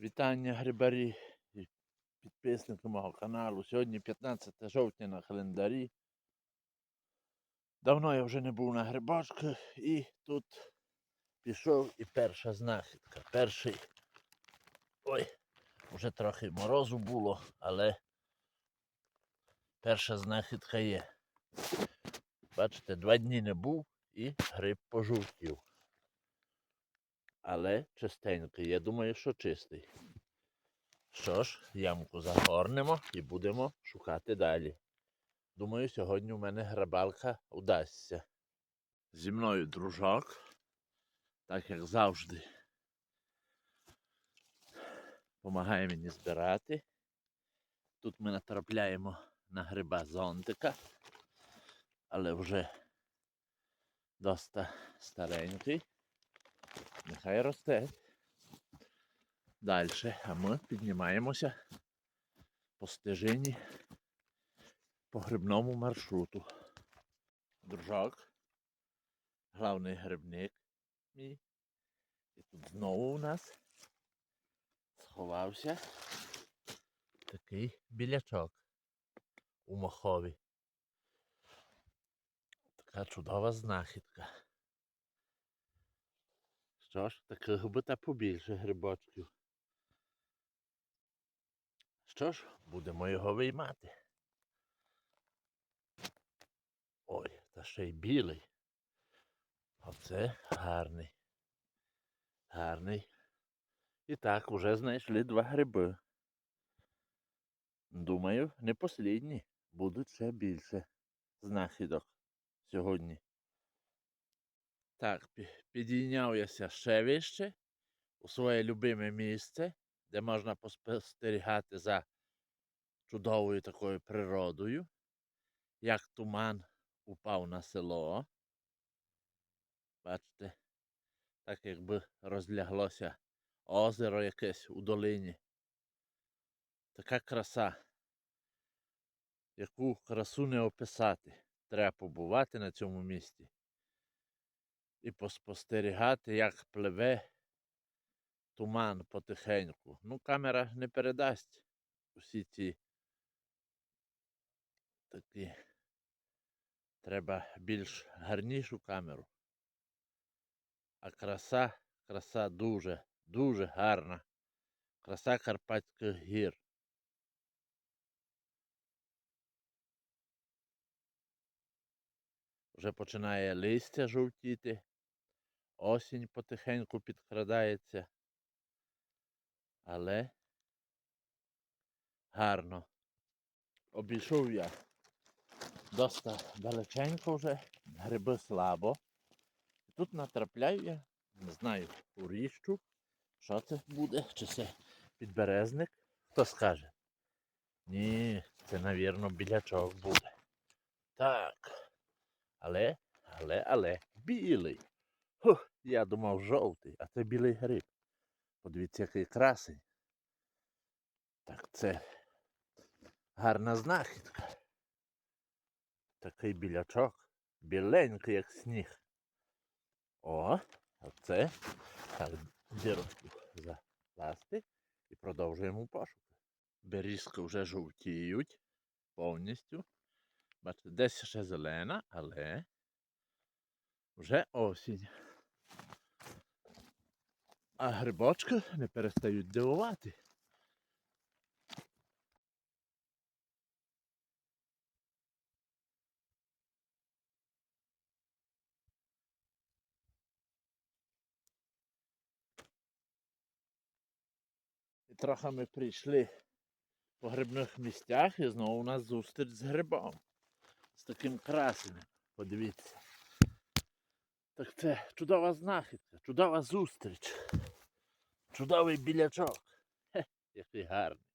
Вітання грибарі і підписники мого каналу. Сьогодні 15 жовтня на календарі. Давно я вже не був на грибочках і тут пішов і перша знахідка. Перший. Ой, вже трохи морозу було, але перша знахідка є. Бачите, два дні не був і гриб пожовтів. Але чистенький. Я думаю, що чистий. Що ж, ямку загорнемо і будемо шукати далі. Думаю, сьогодні у мене грабалка удасться. Зі мною дружок, так як завжди. Помагає мені збирати. Тут ми натрапляємо на гриба зонтика, але вже доста старенький. Нехай росте. Далі. А ми піднімаємося по стежині по грибному маршруту. Дружок, главний грибник мій. І тут знову у нас сховався такий білячок у мохові. Така чудова знахідка. Що ж, таких би побільше грибочків. Що ж, будемо його виймати. Ой, та ще й білий. Оце гарний. Гарний. І так, уже знайшли два гриби. Думаю, не послідні. Будуть ще більше знахідок сьогодні. Так, пі- підійняв яся ще вище у своє любиме місце, де можна поспостерігати за чудовою такою природою, як туман упав на село. Бачите, так якби розляглося озеро якесь у долині. Така краса, яку красу не описати. Треба побувати на цьому місці і поспостерігати, як пливе туман потихеньку. Ну, камера не передасть усі ці такі. Треба більш гарнішу камеру. А краса, краса дуже, дуже гарна. Краса Карпатських гір. Вже починає листя жовтіти. Осінь потихеньку підкрадається. Але гарно. Обійшов я доста далеченько вже, гриби слабо. Тут натрапляю я, не знаю, у ріщу, що це буде, чи це підберезник, хто скаже. Ні, це, навірно, білячок буде. Так. Але, але, але, білий. Хух, я думав жовтий, а це білий гриб. Подивіться, який красень. Так це гарна знахідка. Такий білячок. Біленький, як сніг. О, а це так, дірочку закласти і продовжуємо пошуки. Берізки вже жовтіють повністю. Бачите, десь ще зелена, але вже осінь. А грибочки не перестають дивувати. Трохи ми прийшли по грибних місцях і знову у нас зустріч з грибом. З таким красеним. Подивіться. Так це чудова знахідка, чудова зустріч. Чудовий білячок. Хе, який гарний.